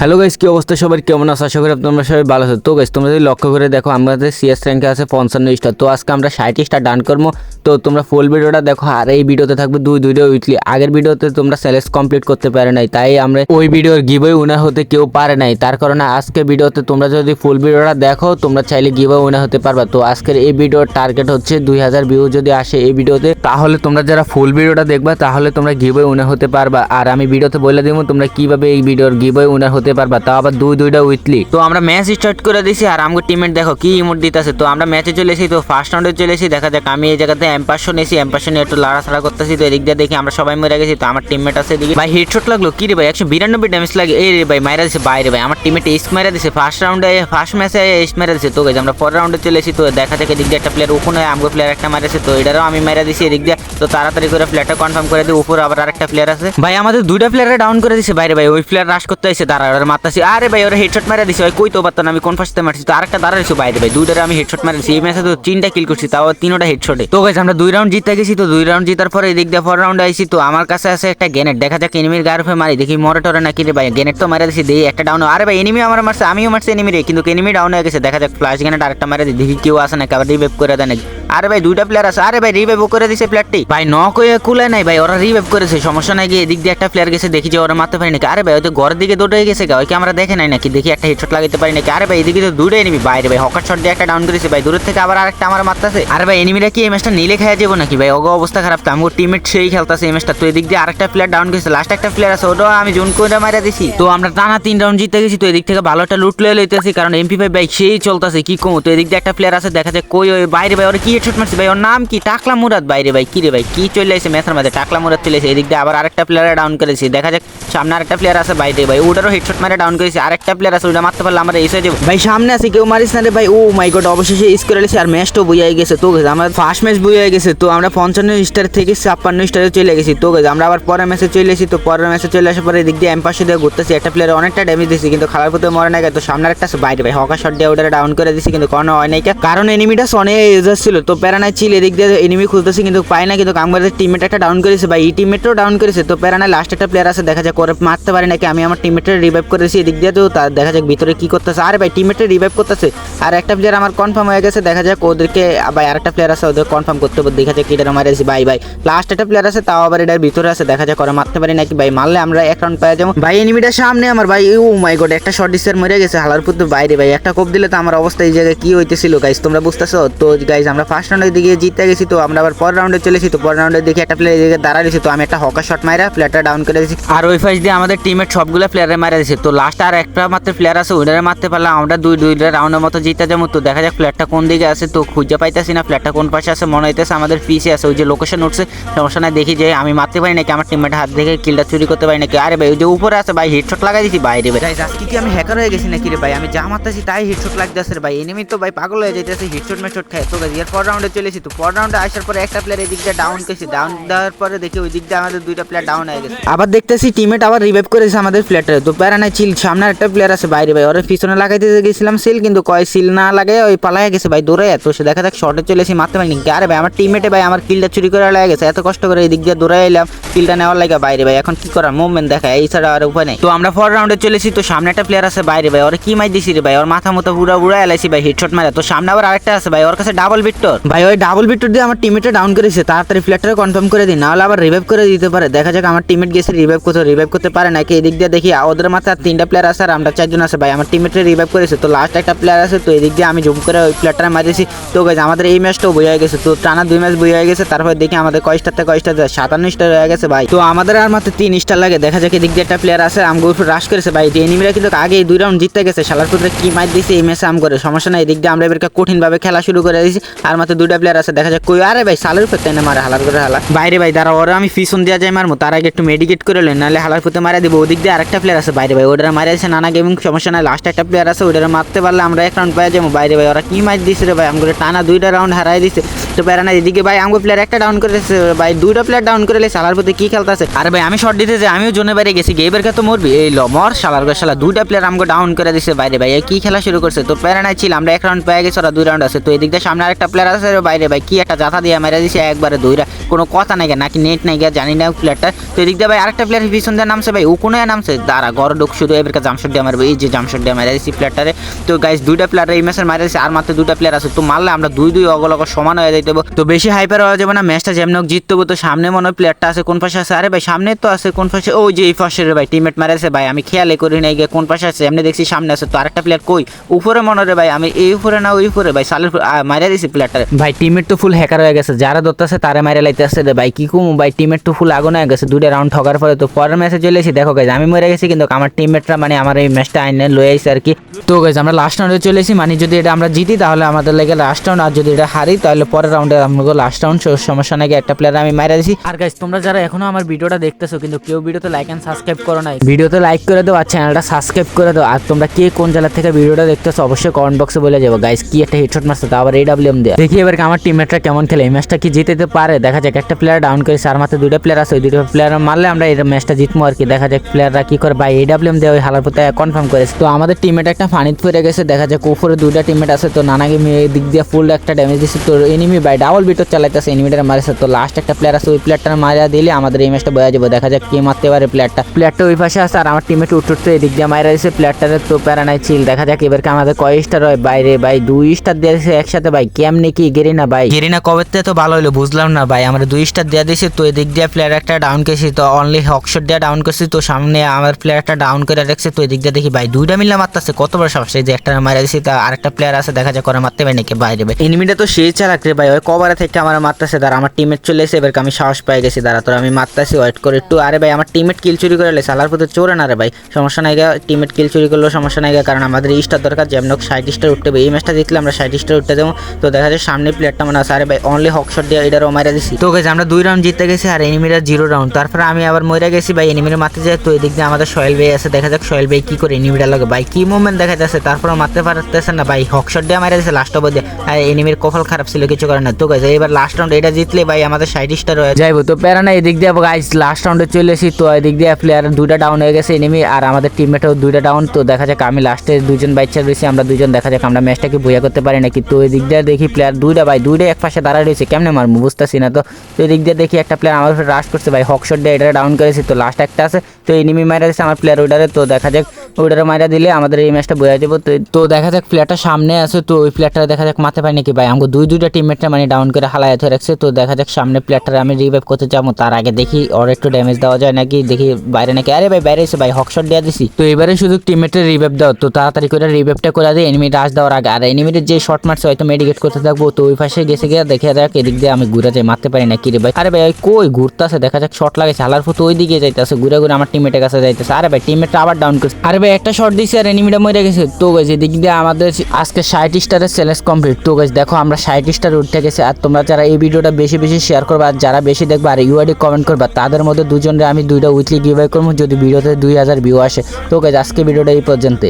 Hello guys কি অবস্থা সবার? কেমন আছে? আশা করি তোমরা সবাই ভালো আছো। তো গাইস তোমরা যদি লক্ষ্য করে দেখো, আমাদের সিএস র্যাঙ্কে আছে পঞ্চান্ন স্টার তো আজকে আমরা ষাট স্টার ডান করব। তো তোমরা ফুল ভিডিওটা দেখো, আর এই ভিডিওতে থাকবে দুই দুইটা উইকলি আগের ভিডিওতে তোমরা সেলেক্ট কমপ্লিট করতে পারে নাই, তাই আমরা ওই ভিডিওর গিভওয়ে উইনার হতে কেউ পারে নাই। তার কারণে আজকে ভিডিওতে তোমরা যদি ফুল ভিডিওটা দেখো, তোমরা চাইলে গিভওয়ে উইনার হতে পারবা। তো আজকের এই ভিডিওর টার্গেট হচ্ছে দুই হাজার ভিউ যদি আসে এই ভিডিওতে তাহলে তোমরা যারা ফুল ভিডিওটা দেখবা, তাহলে তোমরা গিভওয়ে উইনার হতে পারবা। আর আমি ভিডিওতে বলে দেবো, তোমরা কীভাবে এই ভিডিওর গিভওয়ে উইনার হতে পারবা, তাও আবার দুই দুইটা উইথলি তো আমরা ম্যাচ স্টার্ট করে দিছি আর আমাকে টিমমেট দেখো কি ইমোট দিতেছে। তো আমরা ম্যাচে চলে এসেছি, তো ফার্স্ট রাউন্ডে চলে এসেছি। দেখা যাক আমি এই জায়গাতে এম্পাসন এসি এম্পাসন একটু লাড়াছাড়া করতেছি। তো এদিক দিয়ে দেখি আমরা সবাই মরে গেছি, তো আমার টিমমেট আছে এদিকে। ভাই হেডশট লাগল? কি রে ভাই? একশো বিরানব্বই ড্যামেজ লাগে। এই রে ভাই, মাইরা দিছে বাইরে ভাই। আমার টিমমেট ইস্ক মারা দিছে। ফার্স্ট রাউন্ডে ফার্স্ট ম্যাচে ইস্ক মারা দিছে। তো গেছে আমরা পরের রাউন্ডে চলে এসেছি, তো দেখা যাক এদিক দিয়ে একটা প্লেয়ার ওখানে আমগো প্লেয়ার একটা মারেছে। তো এটারও আমি মেরা দিছি এদিক দিয়ে। তো তাড়াতাড়ি করে প্লেয়ারটা কনফার্ম করে দিই, উপরে আবার আরেকটা প্লেয়ার আছে। ভাই, আমাদের দুইটা প্লেয়ারে ডাউন করে দিছে। বাইরে ভাই, ওই প্লেয়ার রাশ করতে এসে দাঁড়া ওরা মারতাছি। আরে ভাই, ওরা হেডশট মারা দিছে। কই তো পারতো না, আমি কোন ফার্স্টে মারছি? তো আরেকটা দাঁড়া দিছে বাইরে ভাই দুইটারে আমি হেডশট মারা দিছি এই ম্যাচে তো তিনটা কিল করছি, তাও তিনটা হেডশটে তো গাইস আমরা দুই রাউন্ড জিতে গেছি, তো দুই রাউন্ড জিতার পরে এদিক দিয়ে পর রাউন্ডে আইছি। তো আমার কাছে আছে একটা গ্যানেট দেখা যাক এনিমির উপরে মারি, দেখি মরে টরে নাকি রে ভাই। গ্যানেট তো মারা দিছি, দেই, একটা ডাউন আরে ভাই এনিমি আমার মারছে, আমিও মারছি এনিমি রে কিন্তু এনিমি ডাউন হয়ে গেছে। দেখা যাক ফ্লাশ গ্যানেট আরেকটা মারা দিই, দেখি কেউ আসে নাকি, আবার রিভাইভ করে দেয় নাকি। আরে ভাই, দুইটা প্লেয়ার আছে। আরে ভাই রিভাইভ করে দিছে প্লেয়ারটি ভাই ন কয়ে কুলে নাই ভাই, ওরা রিভাইভ করেছে। সমস্যা নাই গিয়ে এদিক দিয়ে একটা প্লেয়ার গেছে, দেখি যে ওরা মারতে পারি নাকি। আরে ভাই, ওই তো ঘরের দিকে দুটো গেছে গা, ওই আমরা দেখে নাই নাকি? দেখি একটা হেডশট লাগাতে পারি নাকি? আরে ভাই, এদিকে তো দুটো এনিমি বাইরে ভাই, হকার শট দিয়ে একটা ডাউন করেছে ভাই, দূরের থেকে আবার আরেকটা আমার মারতেছে। আরে ভাই এনিমিরা কি এই ম্যাচটা নিলে খেয়ে যাব নাকি ভাই? ওগো অবস্থা খারাপ তো আমার টিমমেট সেই খেলতেছে এই ম্যাচটা তো এদিক দিয়ে আরেকটা প্লেয়ার ডাউন করেছে লাস্ট একটা প্লেয়ার আছে, ওটাও আমি জোন করে মারা দিছি। তো আমরা টানা তিন রাউন্ড জিতে গেছি, তো এদিক থেকে ভালো একটা লুট লয়ে লইতেছি, কারণ এমপি ভাই বাইক সেই চলতেছে, কি কমো? তো এদিক দিয়ে একটা প্লেয়ার আছে, দেখা যায় কই ওই বাইরে ভাই, ওরা কি হেডশট মারছে ভাই, ওর নাম কি? টাকলা মুরাদ বাইরে ভাই কিরে ভাই? কি চলে আসে ম্যাচের মধ্যে টাকলা মুরাদ চলে এসে এদিক দিয়ে আবার আরেকটা প্লেয়ারে ডাউন করেছি। দেখা যাক, সামনে আরেকটা প্লেয়ার আছে বাইরে ভাই ওটারও হেডশট মারে ডাউন করেছি। আরেকটা প্লেয়ার আছে, ওটা মারতে পারলে আমরা এসে যাব। ভাই, সামনে আছে, কেউ মারিস না রে ভাই। ও মাই গড অবশেষে ইস করে আর ম্যাচটাও বইয়া গেছে। তো আমার ফার্স্ট ম্যাচ বইয়া গেছে। তো আমরা পঞ্চান্ন স্টার থেকে ছাপ্পান্ন স্টারে চলে গেছি। তো আমরা আবার পরের ম্যাচে চলে এসেছি। তো পরের ম্যাচে চলে আসার পরে এদিক দিয়ে এম্পাসে দিয়ে ঘুরতেছি। একটা প্লেয়ার অনেকটা ড্যামেজ দিয়েছি কিন্তু খেলার প্রতি মরে না তো সামনে একটা আছে বাইরে ভাই হকা শট দিয়ে ওটা ডাউন করে দিছি, কিন্তু কোনো হয় নাই। কারণ এনিমিটা সনে ইউজার ছিল। তো প্যারানাই ছিল এদিক দিয়ে এনিমি খুঁজতেছি, কিন্তু পাই না, কিন্তু আমাদের টিমমেট একটা ডাউন করেছে ভাই। এই টিমমেটও ডাউন করেছে, তো প্যারানায় লাস্ট একটা প্লেয়ার আছে, দেখা যায় করে মারতে পারি নাকি। আমি আমার টিমমেটের রিভাইভ করেছি এদিক দিয়ে তো তার দেখা যাক ভিতরে কী করতেছে। আরে ভাই টিমমেটের রিভাইভ করতেছে। আর একটা প্লেয়ার আমার কনফার্ম হয়ে গেছে, দেখা যাক ওদেরকে ভাই, আরেকটা প্লেয়ার আছে ওদের কনফার্ম করতে হবে, দেখা যাক এটার মারেছি ভাই ভাই লাস্ট একটা প্লেয়ার আছে, তাও আবার এটার ভিতরে আছে, দেখা যাক করে মারতে পারি নাকি। ভাই, মারলে আমরা এক রাউন্ড পেয়ে যাব। ভাই এনিমিটার সামনে আমার, ভাই, ও মাই গড একটা শর্ট ডিসের মরে গেছে, হালার পুত্র, বাইরে, ভাই, একটা কোপ দিলে তো আমার অবস্থা এই জায়গায় কি হইতেছিল গাইস তোমরা বুঝতেছো? তো গাইস আমরা ফার্স্ট রাউন্ডের দিকে জিতে গেছি তো আমরা আবার পর রাউন্ডে চলেছি তো পর রাউন্ডের দিকে একটা প্লেয়ার এদিকে দাঁড়া দিয়েছি তো আমি একটা হকার শট মাইরা প্লেয়ারটা ডাউন করে দিয়েছি। আর ওই ফাইস দিয়ে আমাদের টিমের সবগুলো প্লেয়ারে মারা দিয়েছে। তো লাস্ট আর একটা মাত্র প্লেয়ার আছে ওইটারে মারতে পারলাম। আমরা দুই দুইটা রাউন্ডের মতো জিতে যাব। তো দেখা যাক প্লেয়ারটা কোন দিকে আছে। তো খুঁজে পাইতেছি না প্লেয়ারটা কোন পাশে আছে মনে হইতেছে আমাদের পিছে আছে। ওই যে লোকেশন উঠছে সমস্যা নাই দেখি যে আমি মারতে পারি নাকি আমার টিমমেট হাত দেখে কিলটা চুরি করতে পারি নাকি। আরে ভাই ওই যে উপরে আছে ভাই হেডশট লাগাই দিছি। বাইরে ভাই। আজকে কি আমি হ্যাকার হয়ে গেছি নাকি রে ভাই? আমি যা মারতেছি তাই হেডশট লাগতেছে ভাই। এনিমি তো ভাই পাগল হয়ে যাইতেছে হেডশট মেশট খায়। তো গাইস এর পর রাউন্ডে চলেছি তো। পর রাউন্ডে আসার পরে একটা প্লেয়ার এদিক দিয়ে ডাউন করেছি। ডাউন দেওয়ার পরে দেখি ওই দিক দিয়ে আমাদের দুইটা প্লেয়ার ডাউন হয়ে গেছে। আবার দেখতেছি টিমমেট আবার রিভাইভ করেছে আমাদের প্লেয়ারটা তো প্যারা নাই চিল সামনে একটা প্লেয়ার আছে, বাইরে ভাই। ওর পিছনে লাগাইতে গেছিলাম সিল কিন্তু কয় সিল না লাগে ওই পালায় গেছে ভাই দৌড়ে তো সে দেখা যাক শর্টে চলেছি মারতে পারিনি। আরে ভাই, আমার টিমমেটে ভাই, আমার কিলটা চুরি করে লাগে গেছে। এত কষ্ট করে এই দিক দিয়ে দৌড়ে এলাম কিলটা নেওয়ার লাগে বাইরে ভাই। এখন কি করার মুভমেন্ট দেখা, এই ছাড়া আর উপায় নেই। তো আমরা ফর রাউন্ডে চলে চলেছি তো সামনে একটা প্লেয়ার আছে বাইরে ভাই। ওরা কি মাই দিছি রে ভাই? ওর মাথা মতো পুরো উড়া এলাইছি ভাই হেডশট মারে। তো সামনে আবার আরেকটা আছে ভাই, ওর কাছে ডাবল বিট্টর ভাই, ওই ডাবল বিট্টর দিয়ে আমার টিমেটে ডাউন করেছে। তাড়াতাড়ি প্লেয়ারটা কনফার্ম করে দিই নাহলে আবার রিভাইভ করে দিতে পারে। দেখা যাক আমার টিমেট গেছে রিভাইভ করতে রিভাইভ করতে পারে নাকি? এদিক দিয়ে দেখি, ওদের মাথায় তিনটা প্লেয়ার আছে, আর আমরা চারজন আছে। ভাই, আমার টিমমেটে রিভাইভ করেছে। তো লাস্ট একটা প্লেয়ার আছে, তো এদিক দিয়ে আমি জুম করে ওই প্লেয়ারটা মারিয়েছি। তো গাইজ আমাদের এই ম্যাচটাও বই হয়ে গেছে। তো টানা দুই ম্যাচ বই হয়ে গেছে, তারপর দেখি আমাদের কয় স্টার থেকে কয় স্টার যায় সাতান্ন স্টার হয়ে গেছে, ভাই। তো আমাদের আর মাত্র তিন স্টার লাগে। দেখা যাক এদিক দিয়ে একটা প্লেয়ার আছে, আমগো উপর রাশ করেছে। ভাই এনিমিরা কিন্তু আগে দুই রাউন্ড জিততে গেছে পুত্রে কি মার দিয়েছে এই ম্যাচে আম করে সমস্যা নাই, এদিক দিয়ে আমরা এবারকে কঠিনভাবে খেলা শুরু করে দিয়েছি। আর মাত্র দুইটা প্লেয়ার আছে, দেখা যাক কই। আরে ভাই সালের তাই না মারে, হালার করে হালা। বাইরে ভাই দাঁড়া ওরা আমি পিছন দেওয়া যায় মারমো, তার আগে একটু মেডিকেট করে লেন নাহলে হালার পুতে মারা দিব। ওদিক দিয়ে আরেকটা প্লেয়ার আছে, বাইরে ভাই ওটা মারা আছে নানা গেমিং সমস্যা নাই লাস্ট একটা প্লেয়ার আছে ওটা মারতে পারলে আমরা এক রাউন্ড পেয়ে যাব বাইরে ভাই, ওরা কি মার দিছে রে ভাই আমগুলো টানা দুইটা রাউন্ড হারাই দিছে। তো প্যারা না এদিকে ভাই, আমগো প্লেয়ার একটা ডাউন করে দিছে, ভাই, দুইটা প্লেয়ার ডাউন করে শালার প্রতি কি খেলতেছে। আরে ভাই, আমি শর্ট দিতে যে আমিও জোনে বাইরে গেছি গেবের তো মরবি। এই ল, মর, শালার গো শালা, দুইটা প্লেয়ার আমগো ডাউন করে দিছে, বাইরে ভাই কি খেলা শুরু করছে? তো প্যারা নাই ছিল আমরা এক রাউন্ড পেয়ে গেছি, ওরা দুই রাউন্ড আছে। তো এদিক দিয়ে সামনে আরেকটা প্লেয়ার আছে রে বাইরে ভাই কি একটা জাথা দিয়ে মেরে দিছে একবারে দইরা কোনো কথা নাই নাকি নেট নাই গে, জানি না প্লেয়ারটা তো এদিক দিয়ে ভাই আরেকটা প্লেয়ার পিছন দিয়ে নামছে ভাই ও কোনো নামছে। দাঁড়া গড় ঢুক শুধু এবার জামশেদ দিয়ে মারবে। এই যে জামশেদ দিয়ে মেরে দিছি প্লেয়ারটারে তো গাইস দুইটা প্লেয়ার এই ম্যাচের মারে দিছে আর মাত্র দুইটা প্লেয়ার আছে। তো মারলে আমরা দুই দুই অগলগ সমান হয়ে যাইতে তো বেশি হাইপার হওয়া যাবে না ম্যাচটা যেমন হোক তো সামনে মনে হয় প্লেয়ারটা আছে কোন পাশে আছে? আরে ভাই সামনে তো আছে কোন পাশে? ওই যে এই পাশে রে ভাই টিমমেট মারেছে ভাই আমি খেয়ালে করি নাই গিয়ে কোন পাশে আছে? এমনি দেখছি সামনে আছে। তো আরেকটা প্লেয়ার কই? উপরে মনে রে ভাই আমি এই উপরে না ওই উপরে? ভাই সালের মারে দিছি প্লেয়ারটারে ভাই টিমের তো ফুল হ্যাকার হয়ে গেছে। যারা ধরতেছে তারা মারে লাইতে আসছে ভাই, কি কম ভাই টিমের তো ফুল আগুন হয়ে গেছে, দুইটা রাউন্ড ঠকার পরে তো পরের ম্যাচে চলে এসেছি, দেখো গাইজ আমি মরে গেছি কিন্তু আমার টিমমেটরা মানে আমার এই ম্যাচটা আইনে লয়ে আইছে আর কি। তো গাইজ আমরা লাস্ট রাউন্ডে চলে এসেছি মানে যদি এটা আমরা জিতি তাহলে আমাদের লেগে লাস্ট রাউন্ড আর যদি এটা হারি তাহলে পরের রাউন্ডে আমাকে লাস্ট রাউন্ড সমস্যা নাকি একটা প্লেয়ার আমি মারা দিছি। আর গাইজ তোমরা যারা এখনও আমার ভিডিওটা দেখতেছো, কিন্তু কেউ ভিডিওতে লাইক এন্ড সাবস্ক্রাইব করো নাই, ভিডিওতে লাইক করে দাও আর চ্যানেলটা সাবস্ক্রাইব করে দাও। আর তোমরা কে কোন জেলা থেকে ভিডিওটা দেখতেছো, অবশ্যই কমেন্ট বক্সে বলে যাব। গাইজ কি একটা হেডশট মারছে তো আবার এই ডাব্লিউএম দেয়। দেখি এবার আমার টিমমেটরা কেমন খেলে। এই ম্যাচটা কি জিতেতে পারে? দেখা যাক, একটা প্লেয়ার ডাউন করে আর মাত্র দুটো প্লেয়ার আছে, ওই দুটো প্লেয়ার মারলে আমরা এই ম্যাচটা জিতবো আর কি। দেখা যাক প্লেয়াররা কি করে। বা এই ডাব্লিউএম দেয় ওই হালার পথে কনফার্ম করেছে। তো আমাদের টিমমেট একটা ফানিত পড়ে গেছে। দেখা যাক উপরে দুটো টিমমেট আছে। তো নানা নানাকে দিক দিয়ে ফুল একটা ড্যামেজ দিচ্ছে তো এনিমি বাই ডাবল বিটর চালাইতেছে এনিমিটার মারেছে। তো লাস্ট একটা প্লেয়ার আছে, ওই প্লেয়ারটা মারা দিলে আমাদের এই ম্যাচটা বোঝা যাবে। দেখা যাক কে মারতে পারে প্লেয়ারটা প্লেয়ারটা ওই পাশে আছে আর আমার টিমমেট উঠতে উঠতে এদিক দিয়ে মারা দিয়েছে প্লেয়ারটারে তো প্যারা নাই চিল দেখা যাক এবারকে আমাদের কয় স্টার হয় বাইরে ভাই দুই স্টার দিয়েছে একসাথে। ভাই, কেমনি কি গেরি না ভাই? গেরিনা কবে তো ভালো হলো বুঝলাম না ভাই। আমরা দুই স্টার দেওয়া দিয়েছি তো এদিক দিয়ে প্লেয়ার একটা ডাউন করেছি তো অনলি হকশট দিয়ে ডাউন করছি তো সামনে আমার প্লেয়ারটা ডাউন করে রাখছে তো এদিক দিয়ে দেখি ভাই দুইটা মিলে মারতেছে কত বড় সাহস এই যে একটা মারা দিয়েছি তা আরেকটা প্লেয়ার আছে দেখা যাক করে মারতে পারে নাকি বাইরে ভাই। এনিমিটা তো সেই চালাক রে ভাই ওই কভারে থেকে আমার মারতেছে দাঁড়া আমার টিমের চলে এসে এবার আমি সাহস পেয়ে গেছি দাঁড়া তোর আমি মারতেছি ওয়েট করে একটু আরে ভাই আমার টিমেট কিল চুরি করে আলার পথে চোরে না রে ভাই সমস্যা নাই গা টিমেট কিল চুরি করলেও সমস্যা নাই গা কারণ আমাদের স্টার দরকার যেমন ষাট স্টার উঠতে হবে এই ম্যাচটা জিতলে আমরা ষাট স্টার উঠতে দেবো তো দেখা যায় সামনে প্লেয়ারটা মনে আছে, আরে ভাই অনলি হকশট দিয়ে এটারও মারা দিছি। তো গেছে আমরা দুই রাউন্ড জিতে গেছি আর এনিমিরা জিরো রাউন্ড তারপরে আমি আবার মরে গেছি, ভাই এনিমিরা মারতে যায়, তো এদিক দিয়ে আমাদের সোহেল ভাই আছে, দেখা যাক সোহেল ভাই কি করে এনিমিটা লাগে। ভাই, কি মুভমেন্ট দেখা যাচ্ছে তারপরে মারতে পারতেছে না, ভাই হকশট দিয়ে মারা দিছে লাস্ট অবধি। আর এনিমির কপাল খারাপ ছিল, কিছু করে না। তো গেছে এবার লাস্ট রাউন্ড এটা জিতলে, ভাই, আমাদের স্টার হয়ে যাইবো, তো প্যারা না এদিক দিয়ে গাইজ লাস্ট রাউন্ডে চলে এসেছি, তো এদিক দিয়ে প্লেয়ার দুইটা ডাউন হয়ে গেছে এনিমি আর আমাদের টিমমেটও দুইটা ডাউন তো দেখা যাক আমি লাস্টে দুজন বাইচা রয়েছি, আমরা দুজন দেখা যাক আমরা ম্যাচটাকে বুঝা করতে পারি নাকি। তো এদিক দিয়ে দেখি প্লেয়ার দুইটা ভাই দুইটা এক পাশে দাঁড়ায় রয়েছে, কেমনে মারবো বুঝতেছি না তো। তো এদিক দিয়ে দেখি একটা প্লেয়ার আমার উপরে রাশ করছে ভাই, হকশট দিয়ে এটা ডাউন করেছি, তো লাস্ট একটা আছে, তো এনিমি মারা দিচ্ছে আমার প্লেয়ার ওইটারে, তো দেখা যাক ওইটারে মারা দিলে আমাদের এই ম্যাচটা বোঝা যাব তো তো দেখা যাক প্লেয়ারটা সামনে আছে তো ওই প্লেয়ারটা দেখা যাক মারতে পারি নাকি ভাই। আমাকে দুই, দুইটা টিমমেটটা মানে ডাউন করে হালায় ধরে রাখছে। তো দেখা যাক সামনে প্লেয়ারটা আমি রিভাইভ করতে যাব। তার আগে দেখি ওর একটু ড্যামেজ দেওয়া যায় নাকি, দেখি বাইরে নাকি। আরে ভাই, বাইরে এসে ভাই হকশট দেওয়া দিছি। তো এবারে শুধু টিমমেটের রিভাইভ দাও। তো তাড়াতাড়ি করে রিভাইভটা করে দিয়ে এনিমি রাশ দেওয়ার আগে। আর এনিমির যে শর্ট মারছে, হয়তো মেডিকেট করতে থাকব। তো ওই পাশে গেছে গিয়ে দেখে যাক, এদিক দিয়ে আমি ঘুরে যাই, মারতে পারি না কি রে ভাই। আরে ভাই কই ঘুরতেছে? দেখা যাক শর্ট লাগাইছে। হালার ফুতো ওই দিকে যাইতেছে, ঘুরে ঘুরে আমার টিমমেটের কাছে যাইতেছে। আরে ভাই টিমমেটটা আবার ডাউন করছে। আরে ভাই, একটা শর্ট দিয়েছি আর এনিমিটা মরে গেছে। তো গেছে এদিক দিয়ে আমাদের আজকে ষাট স্টারের চ্যালেঞ্জ কমপ্লিট তো গেছে দেখো আমরা ষাট স্টার উঠতে গেছে। আর তোমরা যারা এই ভিডিওটা বেশি বেশি শেয়ার করবা, আর যারা বেশি দেখবা, আর ইউআইডি কমেন্ট করবা, তাদের মধ্যে দুজনরে আমি দুইটা উইকলি গিভ করব। যদি ভিডিওতে দুই হাজার ভিউ আসে। তো গেছে আজকে ভিডিওটা এই পর্যন্ত